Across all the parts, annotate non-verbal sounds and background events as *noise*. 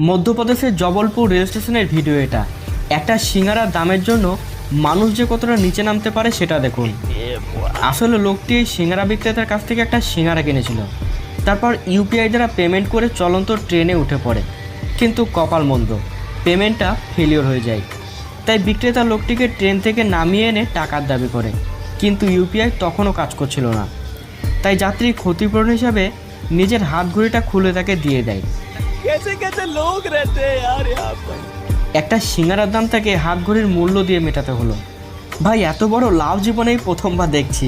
মধ্যপ্রদেশের জবলপুর রেল স্টেশনের ভিডিও এটা। একটা সিঙ্গারার দামের জন্য মানুষ যে কতটা নিচে নামতে পারে সেটা দেখুন। আসলে লোকটি সিঙ্গারা বিক্রেতার কাছ থেকে একটা সিঙ্গারা কিনেছিল। তারপর ইউপিআই দ্বারা পেমেন্ট করে চলন্ত ট্রেনে উঠে পড়ে। কিন্তু কপাল মন্দ, পেমেন্টটা ফেলিওর হয়ে যায়। তাই বিক্রেতা লোকটিকে ট্রেন থেকে নামিয়ে এনে টাকার দাবি করে। কিন্তু ইউপিআই তখনও কাজ করছিল না। তাই যাত্রী ক্ষতিপূরণ হিসাবে নিজের হাত ঘড়িটা খুলে তাকে দিয়ে দেয়। कैसे कैसे लोग रहते हैं यार यहाँ पर একটা সিঙ্গারার দাম তাকে হাত ঘড়ির মূল্য দিয়ে মেটাতে হলো ভাই এত বড় লাভ জীবনেই প্রথমবার দেখছি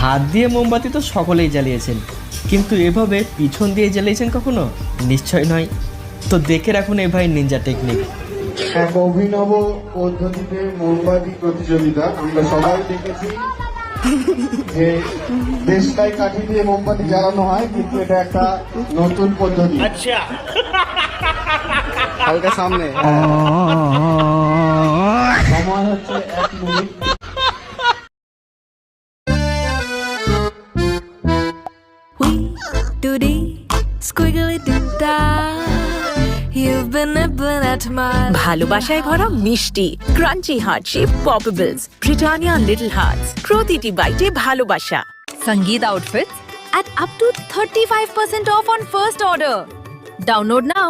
হাত দিয়ে মোমবাতি তো সকলেই জ্বালিয়েছেন কিন্তু এভাবে পিছন দিয়ে জ্বালিয়েছেন কখনো নিশ্চয় নয় তো দেখে রাখুন এই ভাই নিনজা টেকনিক এক অভিনব পদ্ধতিতে মোমবাতি প্রতিযোগিতা। আমরা সবাই দেখেছি যে দেশলাই কাঠি দিয়ে মোমবাতি জ্বালানো হয় কিন্তু এটা একটা নতুন পদ্ধতি। আচ্ছা। হালকা সামনে। সময় হচ্ছে এক মিনিট। Squiggly doo da. *laughs* ভালোবাসায় ভরা মিষ্টি crunchy heart shape poppables Britannia little hearts প্রতিটি বাইটে ভালোবাসা Sangeet outfits at up to 35% off on first order. Download now.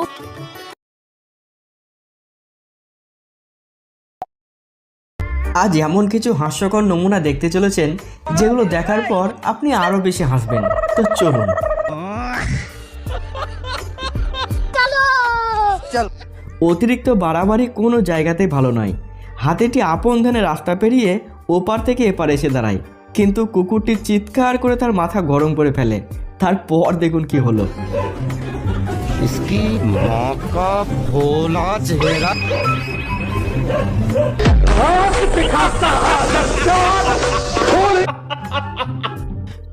আজ এমন কিছু হাস্যকর নমুনা দেখতে চলেছেন যেগুলো দেখার পর আপনি আরও বেশি হাসবেন তো চলুন চল। অতিরিক্ত বাড়াবাড়ি কোনো জায়গাতে ভালো নয়। হাতিটি আপন ধনে রাস্তা পেরিয়ে ওপার থেকে এপার এসে দাঁড়ায়। কিন্তু কুকুরটি চিৎকার করে তার মাথা গরম করে ফেলে। তারপর দেখুন কি হলো।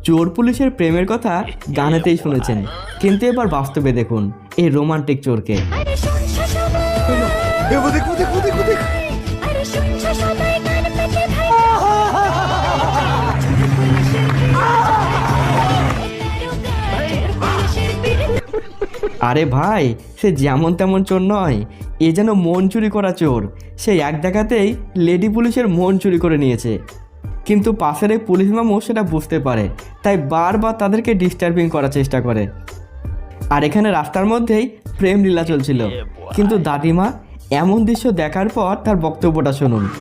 চোর পুলিশের প্রেমের কথা গানেতেই শুনেছেন। কিন্তু এবার বাস্তবে দেখুন এই রোমান্টিক চোরকে। আরে ভাই সে যেমন তেমন চোর নয় এ যেন মন চুরি করা চোর। সে এক দেখাতেই লেডি পুলিশের মন চুরি করে নিয়েছে। কিন্তু পাশের এই পুলিশ মামু সেটা বুঝতে পারে তাই বারবার তাদেরকে ডিস্টার্বিং করার চেষ্টা করে। আর এখানে রাস্তার মধ্যেই প্রেম লীলা চলছিল কিন্তু দাদিমা এমন দৃশ্য দেখার পর তার বক্তব্যটা শুনুন।